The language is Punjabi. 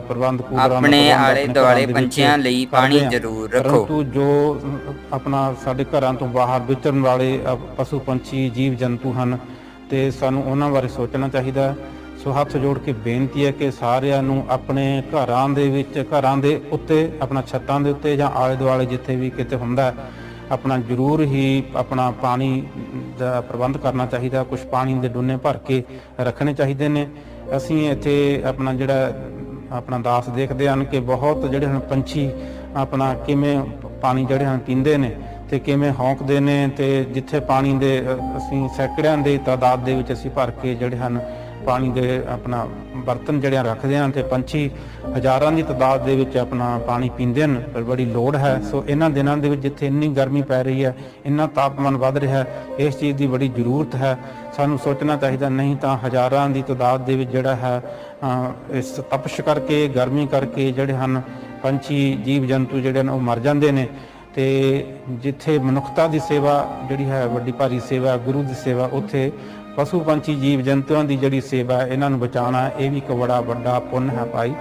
ਪ੍ਰਬੰਧ ਦਾ ਆਪਣੇ ਆਲੇ ਦੁਆਲੇ ਪੰਛੀਆਂ ਲਈ ਪਾਣੀ। ਜ਼ਰੂਰ ਰੱਖੋ ਪਰੰਤੂ ਜੋ ਆਪਣਾ ਸਾਡੇ ਘਰਾਂ ਤੋਂ ਬਾਹਰ ਵਿਚਰਨ ਵਾਲੇ ਪਸ਼ੂ ਪੰਛੀ ਜੀਵ ਜੰਤੂ ਹਨ ਤੇ ਸਾਨੂੰ ਉਹਨਾਂ ਬਾਰੇ ਸੋਚਣਾ ਚਾਹੀਦਾ ਹੈ। ਸੋ ਹੱਥ ਜੋੜ ਕੇ ਬੇਨਤੀ ਹੈ ਕਿ ਸਾਰਿਆਂ ਨੂੰ ਆਪਣੇ ਘਰਾਂ ਦੇ ਵਿੱਚ ਘਰਾਂ ਦੇ ਉੱਤੇ ਆਪਣਾ ਛੱਤਾਂ ਦੇ ਉੱਤੇ ਜਾਂ ਆਲੇ ਦੁਆਲੇ ਜਿੱਥੇ ਵੀ ਕਿਤੇ ਹੁੰਦਾ ਹੈ ਆਪਣਾ ਜ਼ਰੂਰ ਹੀ ਆਪਣਾ ਪਾਣੀ ਦਾ ਪ੍ਰਬੰਧ ਕਰਨਾ ਚਾਹੀਦਾ ਕੁਝ ਪਾਣੀ ਦੇ ਡੋਨੇ ਭਰ ਕੇ ਰੱਖਣੇ ਚਾਹੀਦੇ ਨੇ ਅਸੀਂ ਇੱਥੇ ਆਪਣਾ ਜਿਹੜਾ ਆਪਣਾ ਦਾਸ ਦੇਖਦੇ ਹਨ ਕਿ ਬਹੁਤ ਜਿਹੜੇ ਹਨ ਪੰਛੀ ਆਪਣਾ ਕਿਵੇਂ ਪਾਣੀ ਜਿਹੜੇ ਹਨ ਪੀਂਦੇ ਨੇ ਤੇ ਕਿਵੇਂ ਹੌਂਕਦੇ ਨੇ ਤੇ ਜਿੱਥੇ ਪਾਣੀ ਦੇ ਅਸੀਂ ਸੈਂਕੜਿਆਂ ਦੇ ਤਾਦਾਦ ਦੇ ਵਿੱਚ ਅਸੀਂ ਭਰ ਕੇ ਜਿਹੜੇ ਹਨ ਪਾਣੀ ਦੇ ਆਪਣਾ ਬਰਤਨ ਜਿਹੜੇ ਰੱਖਦੇ ਹਨ ਤੇ ਪੰਛੀ ਹਜ਼ਾਰਾਂ ਦੀ ਤਾਦਾਦ ਦੇ ਵਿੱਚ ਆਪਣਾ ਪਾਣੀ ਪੀਂਦੇ ਹਨ, ਪਰ ਬੜੀ ਲੋੜ ਹੈ। ਸੋ ਇਹਨਾਂ ਦਿਨਾਂ ਦੇ ਵਿੱਚ ਜਿੱਥੇ ਇੰਨੀ ਗਰਮੀ ਪੈ ਰਹੀ ਹੈ, ਇੰਨਾ ਤਾਪਮਾਨ ਵੱਧ ਰਿਹਾ ਹੈ, ਇਸ ਚੀਜ਼ ਦੀ ਬੜੀ ਜ਼ਰੂਰਤ ਹੈ। ਸਾਨੂੰ ਸੋਚਣਾ ਚਾਹੀਦਾ, ਨਹੀਂ ਤਾਂ ਹਜ਼ਾਰਾਂ ਦੀ ਤਾਦਾਦ ਦੇ ਵਿੱਚ ਜਿਹੜਾ ਹੈ ਇਸ ਤਪਸ਼ ਕਰਕੇ, ਗਰਮੀ ਕਰਕੇ ਜਿਹੜੇ ਹਨ, ਪੰਛੀ ਜੀਵ ਜੰਤੂ ਜਿਹੜੇ ਨੇ ਉਹ ਮਰ ਜਾਂਦੇ ਨੇ। ਤੇ ਜਿੱਥੇ ਮਨੁੱਖਤਾ ਦੀ ਸੇਵਾ ਜਿਹੜੀ ਹੈ, ਵੱਡੀ ਭਾਰੀ ਸੇਵਾ ਗੁਰੂ ਦੀ ਸੇਵਾ, ਉੱਥੇ ਪਸ਼ੂ ਪੰਛੀ ਜੀਵ ਜੰਤੂਆਂ ਦੀ ਜਿਹੜੀ ਸੇਵਾ ਇਹਨਾਂ ਨੂੰ ਬਚਾਉਣਾ, ਇਹ ਵੀ ਇੱਕ ਬੜਾ ਵੱਡਾ ਪੁੰਨ ਹੈ ਭਾਈ।